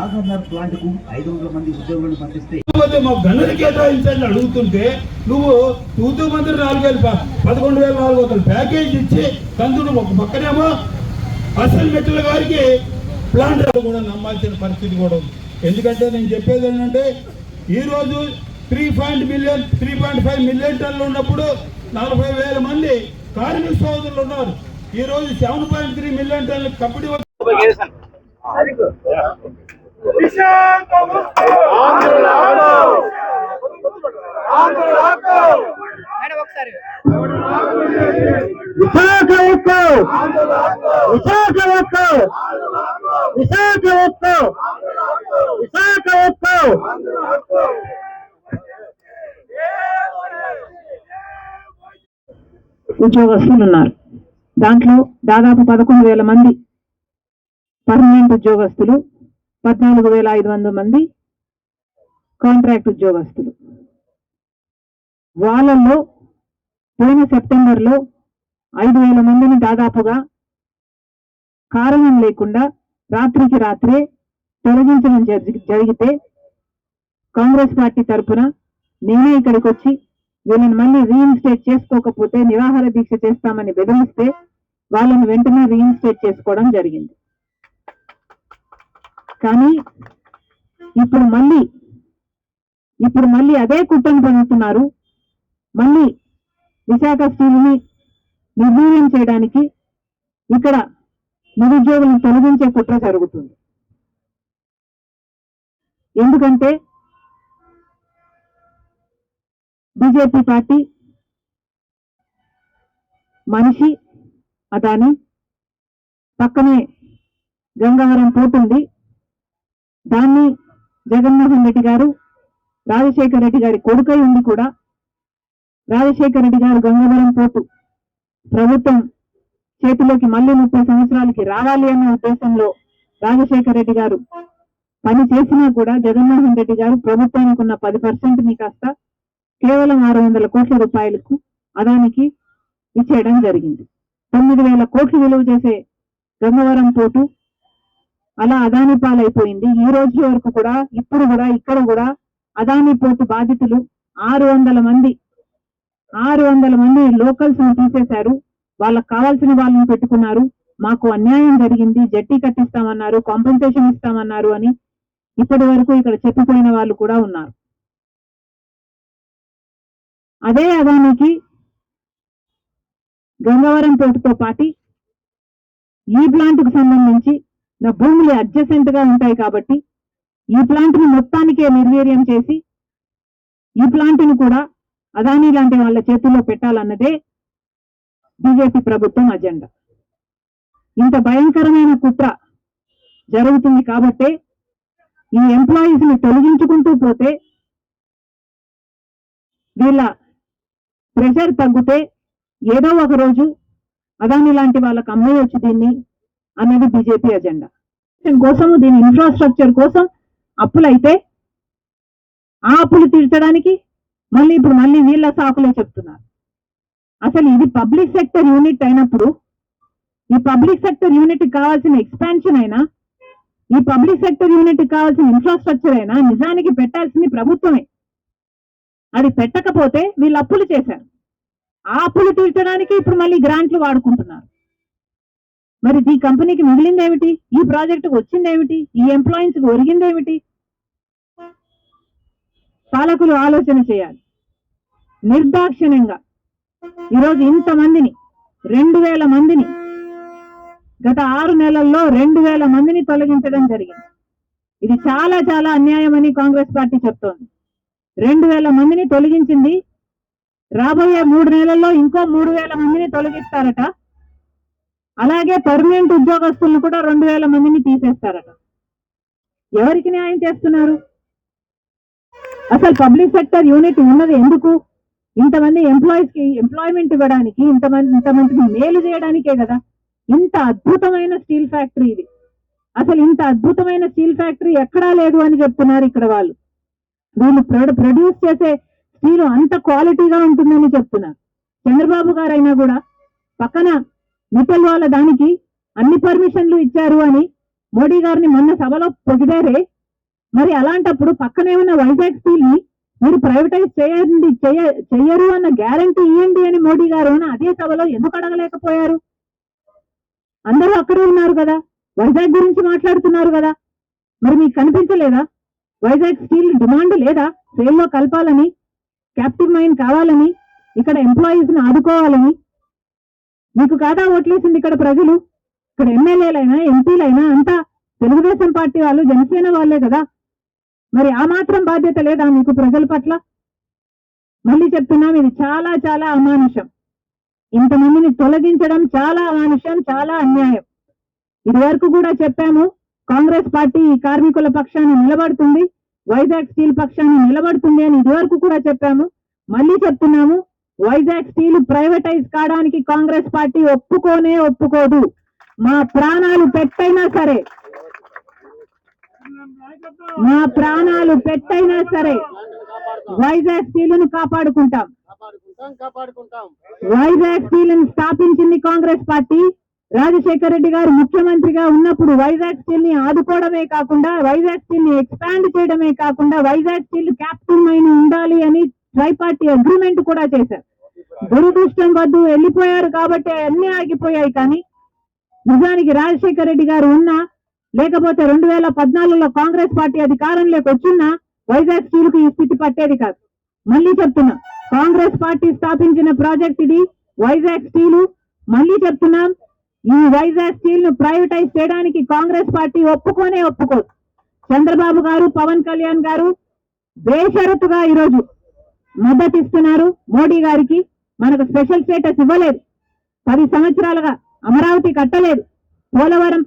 MR ప్లాంట్కు ఐదు వందల మంది ఉద్యోగులను పంపిస్తే మా గనులు కేటాయించండి అడుగుతుంటే నువ్వు తూతూ మంది నాలుగు వేలు పదకొండు వేల నాలుగు వందలు ప్యాకేజ్ ఇచ్చి కందుడు ఒక పక్కనేమో అసలు మెట్ల గారికి ప్లాంట్ కూడా నమ్మాల్సిన పరిస్థితి కూడా ఉంది. ఎందుకంటే నేను చెప్పేది ఏంటంటే ఈరోజు three point million three point five million టన్నులు ఉన్నప్పుడు నలభై వేల మంది కార్మిక సోదరులు ఉన్నారు. ఈరోజు సెవెన్ పాయింట్ త్రీ మిలియన్ టన్నులు కంపెనీ విశాఖ ఉక్కు విశాఖ ఉక్కు విశాఖ ఉక్కు విశాఖ ఉక్కు ఉద్యోగస్తులు ఉన్నారు దాంట్లో దాదాపు పదకొండు వేల మంది పర్మనెంట్ ఉద్యోగస్తులు పద్నాలుగు వేల ఐదు వందల మంది కాంట్రాక్ట్ ఉద్యోగస్తులు. వాళ్ళల్లో పోయిన సెప్టెంబర్లో ఐదు వేల మందిని దాదాపుగా కారణం లేకుండా రాత్రికి రాత్రే తొలగించడం జరిగి- జరిగితే కాంగ్రెస్ పార్టీ తరఫున నేనే ఇక్కడికి వచ్చి వీళ్ళని మళ్ళీ రీఇన్స్టేట్ చేసుకోకపోతే నిరాహార దీక్ష చేస్తామని బెదిరిస్తే వాళ్ళని వెంటనే రీఇన్స్టేట్ చేసుకోవడం జరిగింది. కానీ ఇప్పుడు మళ్ళీ ఇప్పుడు మళ్ళీ అదే కుట్రను పొందుతున్నారు. మళ్ళీ విశాఖ స్టీల్ని నిర్వీర్యం చేయడానికి ఇక్కడ నిరుద్యోగులను తొలగించే కుట్ర జరుగుతుంది. ఎందుకంటే బీజేపీ పార్టీ మనిషి అదాని పక్కనే గంగవరం పోతుంది. దాన్ని జగన్మోహన్ రెడ్డి గారు రాజశేఖర రెడ్డి గారి కొడుకై ఉండి కూడా రాజశేఖర రెడ్డి గారు గంగవరం పోర్టు ప్రభుత్వం చేతిలోకి మళ్ళీ ముప్పై సంవత్సరాలకి రావాలి అనే ఉద్దేశంలో రాజశేఖర రెడ్డి గారు పని చేసినా కూడా జగన్మోహన్ రెడ్డి గారు ప్రభుత్వానికి ఉన్న పది పర్సెంట్ని కాస్త కేవలం ఆరు వందల కోట్ల రూపాయలకు అదానికి ఇచ్చేయడం జరిగింది. తొమ్మిది వేల కోట్లు విలువ చేసే గంగవరం పోటు అలా అదాని పాలైపోయింది. ఈ రోజు వరకు కూడా ఇప్పుడు కూడా ఇక్కడ కూడా అదాని పోర్టు బాధితులు ఆరు వందల మంది ఆరు వందల మంది లోకల్స్ను తీసేశారు. వాళ్ళకి కావాల్సిన వాళ్ళని పెట్టుకున్నారు. మాకు అన్యాయం జరిగింది. జట్టి కట్టిస్తామన్నారు కాంపెన్సేషన్ ఇస్తామన్నారు అని ఇప్పటి వరకు ఇక్కడ చెప్పిపోయిన వాళ్ళు కూడా ఉన్నారు. అదే అదానికి గంగవరం పోర్టుతో పాటి ఈ ప్లాంట్కు సంబంధించి భూములు అడ్జసెంట్గా ఉంటాయి కాబట్టి ఈ ప్లాంట్ని మొత్తానికే నిర్వీర్యం చేసి ఈ ప్లాంట్ని కూడా అదానీ లాంటి వాళ్ళ చేతుల్లో పెట్టాలన్నదే బీజేపీ ప్రభుత్వం అజెండా. ఇంత భయంకరమైన కుట్ర జరుగుతుంది కాబట్టే ఈ ఎంప్లాయీస్ని తొలగించుకుంటూ పోతే వీళ్ళ ప్రెషర్ తగ్గితే ఏదో ఒక రోజు అదాని లాంటి వాళ్ళకి అమ్మేయొచ్చు దీన్ని అన్నది బీజేపీ అజెండా కోసము దీని ఇన్ఫ్రాస్ట్రక్చర్ కోసం అప్పులైతే ఆ అప్పులు తీర్చడానికి మళ్ళీ ఇప్పుడు మళ్ళీ వీళ్ళ సాకులే చెప్తున్నారు. అసలు ఇది పబ్లిక్ సెక్టర్ యూనిట్ అయినప్పుడు ఈ పబ్లిక్ సెక్టర్ యూనిట్ కావాల్సిన ఎక్స్పాన్షన్ అయినా ఈ పబ్లిక్ సెక్టర్ యూనిట్ కావాల్సిన ఇన్ఫ్రాస్ట్రక్చర్ అయినా నిజానికి పెట్టాల్సింది ప్రభుత్వమే. అది పెట్టకపోతే వీళ్ళు అప్పులు చేశారు. ఆ అప్పులు తీర్చడానికి ఇప్పుడు మళ్ళీ గ్రాంట్లు వాడుకుంటున్నారు. మరి ఈ కంపెనీకి మిగిలింది ఏమిటి ఈ ప్రాజెక్టుకు వచ్చింది ఏమిటి ఈ ఎంప్లాయీస్కి ఒరిగింది ఏమిటి పాలకులు ఆలోచన చేయాలి. నిర్దాక్షిణ్యంగా. ఈరోజు ఇంతమందిని రెండు వేల మందిని గత ఆరు నెలల్లో రెండు వేల మందిని తొలగించడం జరిగింది. ఇది చాలా చాలా అన్యాయమని కాంగ్రెస్ పార్టీ చెప్తోంది. రెండు వేల మందిని తొలగించింది. రాబోయే మూడు నెలల్లో ఇంకో మూడు వేల మందిని తొలగిస్తారట. అలాగే పర్మనెంట్ ఉద్యోగస్తులను కూడా రెండు వేల మందిని తీసేస్తారట. ఎవరికి న్యాయం చేస్తున్నారు? అసలు పబ్లిక్ సెక్టర్ యూనిట్ ఉన్నది ఎందుకు? ఇంతమంది ఎంప్లాయీస్కి ఎంప్లాయ్మెంట్ ఇవ్వడానికి ఇంతమంది ఇంతమందికి మేలు చేయడానికే కదా. ఇంత అద్భుతమైన స్టీల్ ఫ్యాక్టరీ ఇది. అసలు ఇంత అద్భుతమైన స్టీల్ ఫ్యాక్టరీ ఎక్కడా లేదు అని చెప్తున్నారు ఇక్కడ వాళ్ళు. వీళ్ళు ప్రొడ్యూస్ చేసే స్టీల్ అంత క్వాలిటీగా ఉంటుందని చెప్తున్నారు. చంద్రబాబు గారైనా కూడా పక్కన మిట్టల్ వాళ్ళ దానికి అన్ని పర్మిషన్లు ఇచ్చారు అని మోడీ గారిని మొన్న సభలో పొగిడారే. మరి అలాంటప్పుడు పక్కనే ఉన్న వైజాగ్ స్టీల్ని మీరు ప్రైవేటైజ్ చేయండి చేయ- చెయ్యరు అన్న గ్యారంటీ ఇవ్వండి అని మోడీ గారు అని అదే సభలో ఎందుకు అడగలేకపోయారు? అందరూ అక్కడే ఉన్నారు కదా వైజాగ్ గురించి మాట్లాడుతున్నారు కదా. మరి మీకు కనిపించలేదా? వైజాగ్ స్టీల్ డిమాండ్ లేదా? సేల్లో కలపాలని క్యాప్టివ్ మైన్ కావాలని ఇక్కడ ఎంప్లాయీస్ని ఆదుకోవాలని మీకు కాదా ఓట్లేసింది ఇక్కడ ప్రజలు? ఇక్కడ ఎమ్మెల్యేలైనా ఎంపీలైనా అంతా తెలుగుదేశం పార్టీ వాళ్ళు జనసేన వాళ్ళే కదా? మరి ఆ మాత్రం బాధ్యత లేదా మీకు ప్రజల పట్ల? మళ్ళీ చెప్తున్నాం ఇది చాలా చాలా అమానుషం. ఇంతమందిని తొలగించడం చాలా అమానుషం చాలా అన్యాయం. ఇది వరకు కూడా చెప్పాము కాంగ్రెస్ పార్టీ ఈ కార్మికుల పక్షాన్ని నిలబడుతుంది వైజాగ్ స్టీల్ పక్షాన్ని నిలబడుతుంది అని ఇదివరకు కూడా చెప్పాము. మళ్ళీ చెప్తున్నాము వైజాగ్ స్టీల్ ప్రైవేటైజ్ కావడానికి కాంగ్రెస్ పార్టీ ఒప్పుకోనే ఒప్పుకోదు. మా ప్రాణాలు పెట్టైనా సరే మా ప్రాణాలు పెట్టైనా సరే వైజాగ్ స్టీల్ను కాపాడుకుంటాం. వైజాగ్ స్టీల్ని స్థాపించింది కాంగ్రెస్ పార్టీ. రాజశేఖర రెడ్డి గారు ముఖ్యమంత్రిగా ఉన్నప్పుడు వైజాగ్ స్టీల్ని ఆదుకోవడమే కాకుండా వైజాగ్ స్టీల్ని ఎక్స్పాండ్ చేయడమే కాకుండా వైజాగ్ స్టీల్ క్యాపిటల్ మైన్ ఉండాలి అని ట్రైపార్టీ అగ్రిమెంట్ కూడా చేశారు. దురదృష్టం వద్దు వెళ్ళిపోయారు కాబట్టి అన్ని ఆగిపోయాయి కానీ నిజానికి రాజశేఖర రెడ్డి గారు ఉన్నా లేకపోతే రెండు వేల పద్నాలుగులో కాంగ్రెస్ పార్టీ అధికారంలోకి వచ్చినా వైజాగ్ స్టీల్కు ఈ స్థితి పట్టేది కాదు. మళ్ళీ చెప్తున్నా కాంగ్రెస్ పార్టీ స్థాపించిన ప్రాజెక్ట్ ఇది వైజాగ్ స్టీలు. మళ్ళీ చెప్తున్నాం ఈ వైజాగ్ స్టీల్ను ప్రైవేటైజ్ చేయడానికి కాంగ్రెస్ పార్టీ ఒప్పుకోనే ఒప్పుకోదు. చంద్రబాబు గారు పవన్ కళ్యాణ్ గారు బేషరతుగా ఈరోజు మద్దతు ఇస్తున్నారు మోడీ గారికి. మనకు స్పెషల్ స్టేటస్ ఇవ్వలేదు. పది సంవత్సరాలుగా అమరావతి కట్టలేదు. పోలవరం